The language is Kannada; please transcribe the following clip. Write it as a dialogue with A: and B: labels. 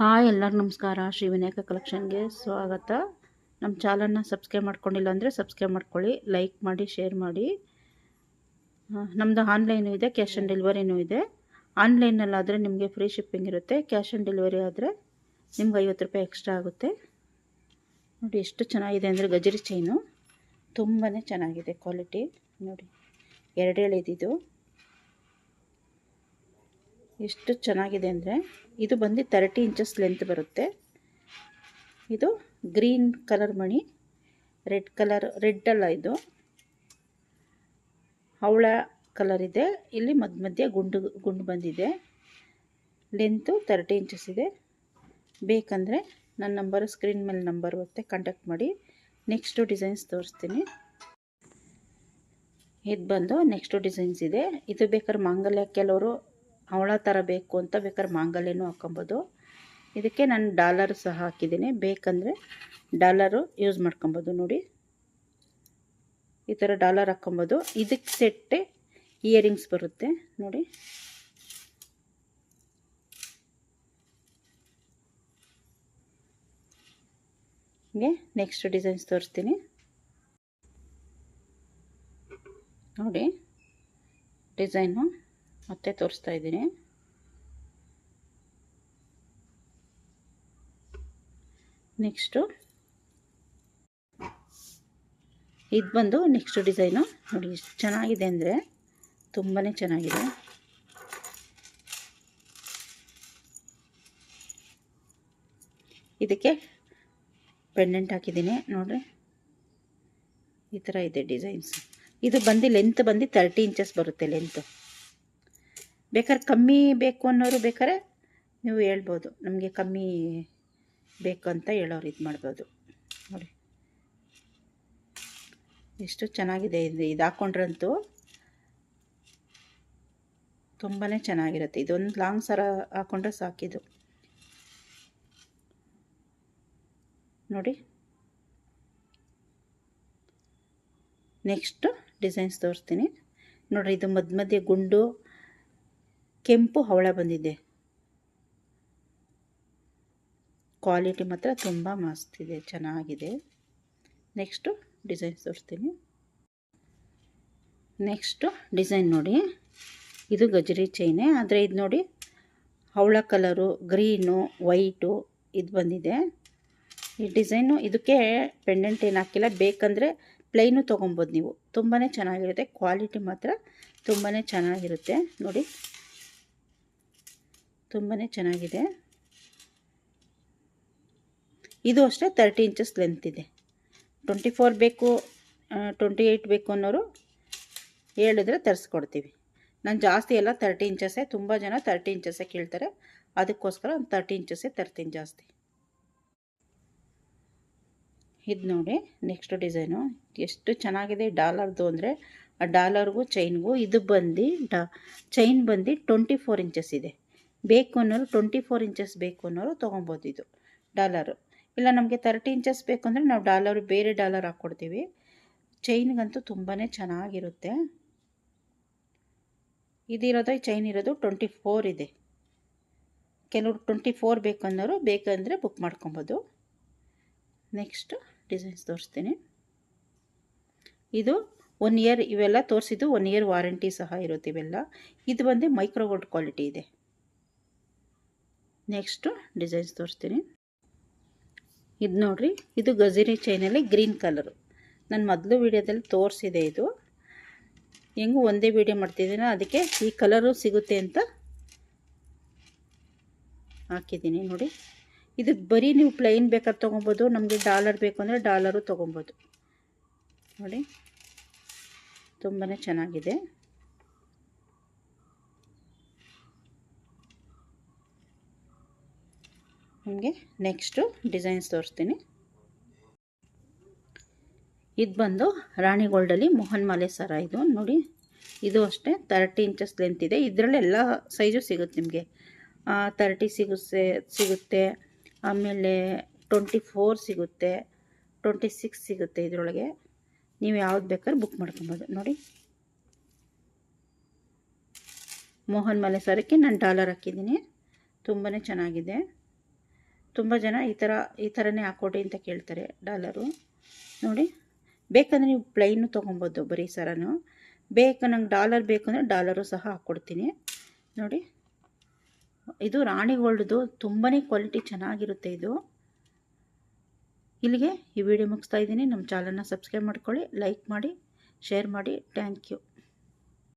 A: ಹಾಯ್ ಎಲ್ಲರೂ, ನಮಸ್ಕಾರ. ಶ್ರೀ ವಿನಾಯಕ ಕಲೆಕ್ಷನ್ಗೆ ಸ್ವಾಗತ. ನಮ್ಮ ಚಾನಲ್ನ ಸಬ್ಸ್ಕ್ರೈಬ್ ಮಾಡ್ಕೊಂಡಿಲ್ಲ ಅಂದರೆ ಸಬ್ಸ್ಕ್ರೈಬ್ ಮಾಡ್ಕೊಳ್ಳಿ, ಲೈಕ್ ಮಾಡಿ, ಶೇರ್ ಮಾಡಿ. ನಮ್ಮದು ಆನ್ಲೈನು ಇದೆ, ಕ್ಯಾಶ್ ಆನ್ ಡೆಲಿವರಿನೂ ಇದೆ. ಆನ್ಲೈನಲ್ಲಾದರೆ ನಿಮಗೆ ಫ್ರೀ ಶಿಪ್ಪಿಂಗ್ ಇರುತ್ತೆ. ಕ್ಯಾಶ್ ಆನ್ ಡೆಲಿವರಿ ಆದರೆ ನಿಮ್ಗೆ ಐವತ್ತು ರೂಪಾಯಿ ಎಕ್ಸ್ಟ್ರಾ ಆಗುತ್ತೆ. ನೋಡಿ, ಎಷ್ಟು ಚೆನ್ನಾಗಿದೆ ಅಂದರೆ ಗಜರಿ ಚೈನು. ತುಂಬಾ ಚೆನ್ನಾಗಿದೆ ಕ್ವಾಲಿಟಿ. ನೋಡಿ ಎರಡು ಎಳೆದಿದ್ದು ಎಷ್ಟು ಚೆನ್ನಾಗಿದೆ ಅಂದರೆ ಇದು ಬಂದು ತರ್ಟಿ ಇಂಚಸ್ ಲೆಂತ್ ಬರುತ್ತೆ. ಇದು ಗ್ರೀನ್ ಕಲರ್ ಮಣಿ, ರೆಡ್ ಕಲರ್, ರೆಡ್ ಅಲ್ಲ ಇದು. ಹವಳ ಕಲರ್ ಇದೆ. ಇಲ್ಲಿ ಮಧ್ಯ ಮಧ್ಯೆ ಗುಂಡು ಗುಂಡು ಬಂದಿದೆ. ಲೆಂತು ತರ್ಟಿ ಇಂಚಸ್ ಇದೆ. ಬೇಕಂದರೆ ನನ್ನ ನಂಬರ್ ಸ್ಕ್ರೀನ್ ಮೇಲೆ ನಂಬರ್ ಬರುತ್ತೆ ಕಾಂಟ್ಯಾಕ್ಟ್ ಮಾಡಿ. ನೆಕ್ಸ್ಟು ಡಿಸೈನ್ಸ್ ತೋರಿಸ್ತೀನಿ. ಇದು ಬಂದು ನೆಕ್ಸ್ಟು ಡಿಸೈನ್ಸ್ ಇದೆ. ಇದು ಬೇಕಾದ್ರೆ ಮಾಂಗಲ್ಯ ಕೆಲವರು ಅವಳ ಥರ ಬೇಕು ಅಂತ ಬೇಕಾದ್ರೆ ಮಾಂಗಲ್ಯನೂ ಹಾಕ್ಕೊಬೋದು. ಇದಕ್ಕೆ ನಾನು ಡಾಲರ್ ಸಹ ಹಾಕಿದ್ದೀನಿ. ಬೇಕಂದರೆ ಡಾಲರು ಯೂಸ್ ಮಾಡ್ಕೊಬೋದು ನೋಡಿ. ಈ ಥರ ಡಾಲರ್ ಹಾಕ್ಕೊಬೋದು. ಇದಕ್ಕೆ ಸೆಟ್ಟೆ ಇಯರಿಂಗ್ಸ್ ಬರುತ್ತೆ ನೋಡಿ. ಹೀಗೆ ನೆಕ್ಸ್ಟ್ ಡಿಸೈನ್ಸ್ ತೋರಿಸ್ತೀನಿ. ನೋಡಿ, ಡಿಸೈನು. ಮತ್ತೆ ತೋರಿಸ್ತಾ ಇದ್ದೀನಿ. ನೆಕ್ಸ್ಟು ಇದು ಬಂದು ನೆಕ್ಸ್ಟ್ ಡಿಸೈನು ನೋಡಿ, ಎಷ್ಟು ಚೆನ್ನಾಗಿದೆ ಅಂದರೆ ತುಂಬಾ ಚೆನ್ನಾಗಿದೆ. ಇದಕ್ಕೆ ಪೆಂಡೆಂಟ್ ಹಾಕಿದ್ದೀನಿ, ನೋಡಿರಿ. ಈ ಥರ ಇದೆ ಡಿಸೈನ್ಸ್ ಇದು ಬಂದು ಲೆಂತ್ ಬಂದು ತರ್ಟಿ ಇಂಚಸ್ ಬರುತ್ತೆ ಲೆಂತು ಬೇಕಾದ್ರೆ ಕಮ್ಮಿ ಬೇಕು ಅನ್ನೋರು ಬೇಕಾದ್ರೆ ನೀವು ಹೇಳ್ಬೋದು. ನಮಗೆ ಕಮ್ಮಿ ಬೇಕು ಅಂತ ಹೇಳೋರು ಇದು ಮಾಡ್ಬೋದು. ನೋಡಿ. ಎಷ್ಟು ಚೆನ್ನಾಗಿದೆ ಇದು. ಇದು ಹಾಕ್ಕೊಂಡ್ರಂತೂ ತುಂಬಾ ಚೆನ್ನಾಗಿರುತ್ತೆ. ಇದೊಂದು ಲಾಂಗ್ ಸರ ಹಾಕ್ಕೊಂಡ್ರೆ ಸಾಕಿದು ನೋಡಿ. ನೆಕ್ಸ್ಟು ಡಿಸೈನ್ಸ್ ತೋರಿಸ್ತೀನಿ. ನೋಡಿರಿ, ಇದು ಮಧ್ಯ ಮಧ್ಯೆ ಗುಂಡು ಕೆಂಪು ಹವಳ ಬಂದಿದೆ. ಕ್ವಾಲಿಟಿ ಮಾತ್ರ ತುಂಬ ಮಸ್ತಿದೆ ಚೆನ್ನಾಗಿದೆ. ನೆಕ್ಸ್ಟು ಡಿಸೈನ್ ತೋರಿಸ್ತೀನಿ. ನೆಕ್ಸ್ಟು ಡಿಸೈನ್ ನೋಡಿ. ಇದು ಗಜರಿ ಚೈನೆ ಆದರೆ ಇದು ನೋಡಿ ಹವಳ ಕಲರು ಗ್ರೀನು ವೈಟು ಇದು ಬಂದಿದೆ. ಈ ಡಿಸೈನು ಇದಕ್ಕೆ ಪೆಂಡೆಂಟ್ ಏನು ಹಾಕಿಲ್ಲ, ಬೇಕಂದರೆ ಪ್ಲೈನು ತೊಗೊಬೋದು ನೀವು. ತುಂಬಾ ಚೆನ್ನಾಗಿರುತ್ತೆ ಕ್ವಾಲಿಟಿ ಮಾತ್ರ ತುಂಬಾ ಚೆನ್ನಾಗಿರುತ್ತೆ. ನೋಡಿ. ತುಂಬಾ ಚೆನ್ನಾಗಿದೆ. ಇದು ಅಷ್ಟೇ ತರ್ಟಿ ಇಂಚಸ್ ಲೆಂತ್ ಇದೆ. ಟ್ವೆಂಟಿ ಫೋರ್ ಬೇಕು ಟ್ವೆಂಟಿ ಏಯ್ಟ್ ಬೇಕು ಅನ್ನೋರು ಹೇಳಿದ್ರೆ ತರಿಸ್ಕೊಡ್ತೀವಿ. ನಾನು ಜಾಸ್ತಿ ಎಲ್ಲ ತರ್ಟಿ ಇಂಚಸ್ಸೇ ತುಂಬ ಜನ ತರ್ಟಿ ಇಂಚಸ್ಸೇ ಕೇಳ್ತಾರೆ. ಅದಕ್ಕೋಸ್ಕರ ಒಂದು ತರ್ಟಿ ಇಂಚಸ್ಸೇ ತರ್ತೀನಿ ಜಾಸ್ತಿ. ಇದು ನೋಡಿ ನೆಕ್ಸ್ಟ್ ಡಿಸೈನು ಎಷ್ಟು ಚೆನ್ನಾಗಿದೆ ಡಾಲರ್ದು ಅಂದರೆ, ಆ ಡಾಲರ್ಗೂ ಚೈನ್ಗೂ ಇದು ಬಂದು, ಡಾ ಚೈನ್ ಬಂದು ಟ್ವೆಂಟಿ ಫೋರ್ ಇಂಚಸ್ ಇದೆ. ಬೇಕು ಅನ್ನೋರು ಟ್ವೆಂಟಿ ಫೋರ್ ಇಂಚಸ್ ಬೇಕು ಅನ್ನೋರು ತೊಗೊಬೋದು ಇದು ಡಾಲರು. ಇಲ್ಲ, ನಮಗೆ ತರ್ಟಿ ಇಂಚಸ್ ಬೇಕು ಅಂದರೆ ನಾವು ಡಾಲರು, ಬೇರೆ ಡಾಲರ್ ಹಾಕ್ಕೊಡ್ತೀವಿ. ಚೈನ್ಗಂತೂ ತುಂಬಾ ಚೆನ್ನಾಗಿರುತ್ತೆ. ಇದಿರೋದು ಚೈನ್ ಇರೋದು ಟ್ವೆಂಟಿ ಫೋರ್ ಇದೆ. ಕೆಲವರು ಟ್ವೆಂಟಿ ಫೋರ್ ಬೇಕು ಅನ್ನೋರು ಬೇಕಂದರೆ ಬುಕ್ ಮಾಡ್ಕೊಬೋದು. ನೆಕ್ಸ್ಟ್ ಡಿಸೈನ್ಸ್ ತೋರಿಸ್ತೀನಿ. ಇದು ಒನ್ ಇಯರ್ ಇವೆಲ್ಲ ತೋರಿಸಿದ್ದು ಒನ್ ಇಯರ್ ವಾರಂಟಿ ಸಹ ಇರುತ್ತೆ ಇವೆಲ್ಲ. ಇದು ಬಂದು ಮೈಕ್ರೋಗೋಲ್ಡ್ ಕ್ವಾಲಿಟಿ ಇದೆ. ನೆಕ್ಸ್ಟು ಡಿಸೈನ್ಸ್ ತೋರಿಸ್ತೀನಿ. ಇದು ನೋಡಿರಿ, ಇದು ಗಜರಿ ಚೈನಲ್ಲಿ ಗ್ರೀನ್ ಕಲರು ನಾನು ಮೊದಲು ವೀಡಿಯೋದಲ್ಲಿ ತೋರಿಸಿದೆ ಇದು. ಹೆಂಗೂ ಒಂದೇ ವೀಡಿಯೋ ಮಾಡ್ತಿದ್ದೀನ ಅದಕ್ಕೆ ಈ ಕಲರು ಸಿಗುತ್ತೆ ಅಂತ ಹಾಕಿದ್ದೀನಿ ನೋಡಿ. ಇದು ಬರೀ ನೀವು ಪ್ಲೈನ್ ಬೇಕಾದ್ರೆ ತೊಗೊಬೋದು, ನಮಗೆ ಡಾಲರ್ ಬೇಕು ಅಂದರೆ ಡಾಲರು ತೊಗೊಬೋದು. ನೋಡಿ ತುಂಬಾ ಚೆನ್ನಾಗಿದೆ. ನಿಮಗೆ ನೆಕ್ಸ್ಟು ಡಿಸೈನ್ಸ್ ತೋರಿಸ್ತೀನಿ. ಇದು ಬಂದು ರಾಣಿ ಗೋಲ್ಡಲ್ಲಿ ಮೋಹನ್ ಮಾಲೆ ಸರ ಇದು. ನೋಡಿ, ಇದು ಅಷ್ಟೇ ತರ್ಟಿ ಇಂಚಸ್ ಲೆಂತ್ ಇದೆ. ಇದರಲ್ಲಿ ಎಲ್ಲ ಸೈಜು ಸಿಗುತ್ತೆ ನಿಮಗೆ. ತರ್ಟಿ ಸಿಗುತ್ತೆ ಸಿಗುತ್ತೆ, ಆಮೇಲೆ ಟ್ವೆಂಟಿ ಫೋರ್ ಸಿಗುತ್ತೆ ಟ್ವೆಂಟಿ ಸಿಕ್ಸ್ ಸಿಗುತ್ತೆ ಇದರೊಳಗೆ. ನೀವು ಯಾವ್ದು ಬೇಕಾದ್ರೆ ಬುಕ್ ಮಾಡ್ಕೊಬೋದು. ನೋಡಿ, ಮೋಹನ್ ಮಾಲೆ ಸರಕ್ಕೆ ನಾನು ಡಾಲರ್ ಹಾಕಿದ್ದೀನಿ. ತುಂಬಾ ಚೆನ್ನಾಗಿದೆ. ತುಂಬ ಜನ ಈ ಥರ ಈ ಥರನೇ ಹಾಕ್ಕೊಡಿ ಅಂತ ಕೇಳ್ತಾರೆ ಡಾಲರು. ನೋಡಿ, ಬೇಕಂದರೆ ನೀವು ಪ್ಲೈನು ತೊಗೊಬೋದು ಬರೀ ಸರನು. ಬೇಕು, ನಂಗೆ ಡಾಲರ್ ಬೇಕು ಅಂದರೆ ಡಾಲರು ಸಹ ಹಾಕ್ಕೊಡ್ತೀನಿ ನೋಡಿ, ಇದು ರಾಣಿ ಗೋಲ್ಡ್ದು ತುಂಬಾ ಕ್ವಾಲಿಟಿ ಚೆನ್ನಾಗಿರುತ್ತೆ ಇದು. ಇಲ್ಲಿಗೆ ಈ ವಿಡಿಯೋ ಮುಗಿಸ್ತಾ ಇದ್ದೀನಿ. ನಮ್ಮ ಚಾನಲ್ನ ಸಬ್ಸ್ಕ್ರೈಬ್ ಮಾಡ್ಕೊಳ್ಳಿ ಲೈಕ್ ಮಾಡಿ ಶೇರ್ ಮಾಡಿ. Thank you